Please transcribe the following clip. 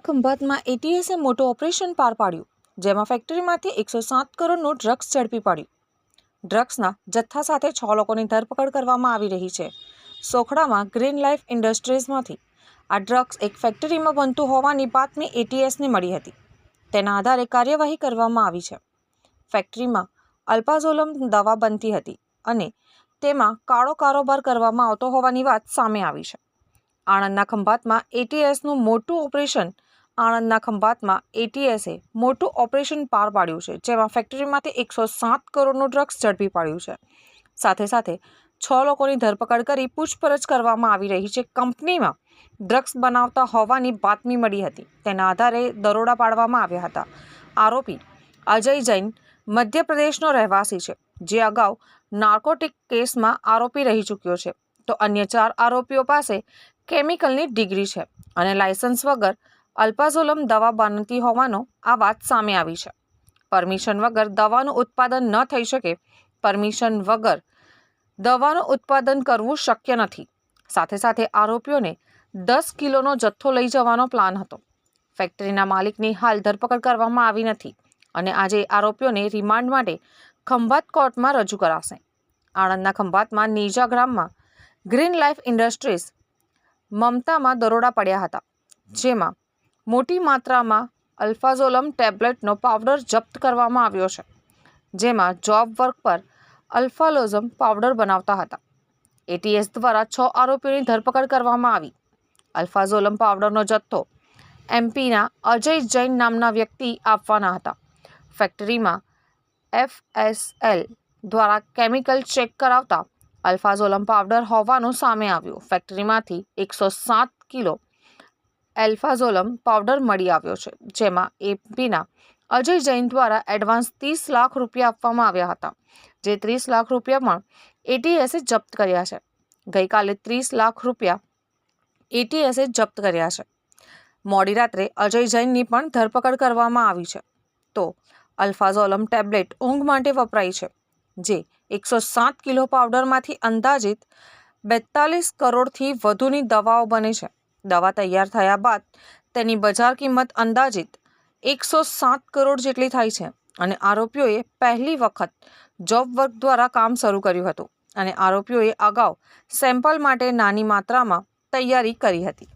ખંભાતમાં એટીએસે મોટું ઓપરેશન પાર પાડ્યું, જેમાં ફેક્ટરીમાંથી એકસો સાત કરોડનું ડ્રગ્સ ઝડપી પાડ્યું. ડ્રગ્સના જથ્થા સાથે છ લોકોની ધરપકડ કરવામાં આવી રહી છે. સોખડામાં ગ્રીન લાઇફ ઇન્ડસ્ટ્રીઝમાંથી આ ડ્રગ્સ એક ફેક્ટરીમાં બનતું હોવાની બાતમી એટીએસને મળી હતી. તેના આધારે કાર્યવાહી કરવામાં આવી છે. ફેક્ટરીમાં અલ્પાઝોલમ દવા બનતી હતી અને તેમાં કાળો કારોબાર કરવામાં આવતો હોવાની વાત સામે આવી છે. આણંદના ખંભાતમાં એટીએસનું મોટું ઓપરેશન આણંદના ખંભાતમાં એટીએસે મોટું ઓપરેશન પાર પાડ્યું છે, જેમાં ફેક્ટરીમાંથી એકસો સાત કરોડનું ડ્રગ્સ ઝડપી પાડ્યું છે. સાથે સાથે છ લોકોની ધરપકડ કરી પૂછપરછ કરવામાં આવી રહી છે. કંપનીમાં ડ્રગ્સ બનાવતા હોવાની બાતમી મળી હતી. તેના આધારે દરોડા પાડવામાં આવ્યા હતા. આરોપી અજય જૈન મધ્યપ્રદેશનો રહેવાસી છે, જે અગાઉ નાર્કોટિક કેસમાં આરોપી રહી ચૂક્યો છે. તો અન્ય ચાર આરોપીઓ પાસે કેમિકલની ડિગ્રી છે અને લાયસન્સ વગર અલ્પાઝોલમ દવા બનતી હોવાનો આ વાત સામે આવી છે. પરમિશન વગર દવાનું ઉત્પાદન ન થઈ શકે, પરમિશન વગર દવાનું ઉત્પાદન કરવું શક્ય નથી. સાથે સાથે આરોપીઓને દસ કિલોનો જથ્થો લઈ જવાનો પ્લાન હતો. ફેક્ટરીના માલિકની હાલ ધરપકડ કરવામાં આવી નથી અને આજે આરોપીઓને રિમાન્ડ માટે ખંભાત કોર્ટમાં રજૂ કરાશે. આણંદના ખંભાતમાં નીજા ગ્રામમાં ગ્રીન લાઈફ ઇન્ડસ્ટ્રીઝ મમતામાં દરોડા પડ્યા હતા. જેમાં મોટી માત્રામાં અલ્ફાઝોલમ ટેબ્લેટનો પાવડર જપ્ત કરવામાં આવ્યો છે. જેમાં જોબ વર્ક પર અલ્ફાલોઝમ પાવડર બનાવતા હતા. એટીએસ દ્વારા છ આરોપીઓની ધરપકડ કરવામાં આવી. અલ્ફાઝોલમ પાવડરનો જથ્થો એમપીના અજય જૈન નામના વ્યક્તિ આપવાના હતા. ફેક્ટરીમાં એફએસએલ દ્વારા કેમિકલ ચેક કરાવતા અલ્ફાઝોલમ પાવડર હોવાનું સામે આવ્યું. ફેક્ટરીમાંથી એકસો સાત કિલો એલ્ફાઝોલમ પાવડર મળી આવ્યો છે, જેમાં એમપીના અજય જૈન દ્વારા એડવાન્સ ત્રીસ લાખ રૂપિયા આપવામાં આવ્યા હતા, જે ત્રીસ લાખ રૂપિયા પણ એટીએસે જપ્ત કર્યા છે. ગઈકાલે ત્રીસ લાખ રૂપિયા એટીએસે જપ્ત કર્યા છે. મોડી રાત્રે અજય જૈનની પણ ધરપકડ કરવામાં આવી છે. તો અલ્ફાઝોલમ ટેબ્લેટ ઊંઘ માટે વપરાય છે. જે, એકસો સાત કિલો પાવડરમાંથી અંદાજિત બેતાલીસ કરોડથી વધુની દવાઓ બને છે. દવા તૈયાર થયા બાદ તેની બજાર કિંમત અંદાજિત એકસો સાત કરોડ જેટલી થાય છે અને આરોપીઓએ પહેલી વખત જોબ વર્ક દ્વારા કામ શરૂ કર્યું હતું અને આરોપીઓએ અગાઉ સેમ્પલ માટે નાની માત્રામાં તૈયારી કરી હતી.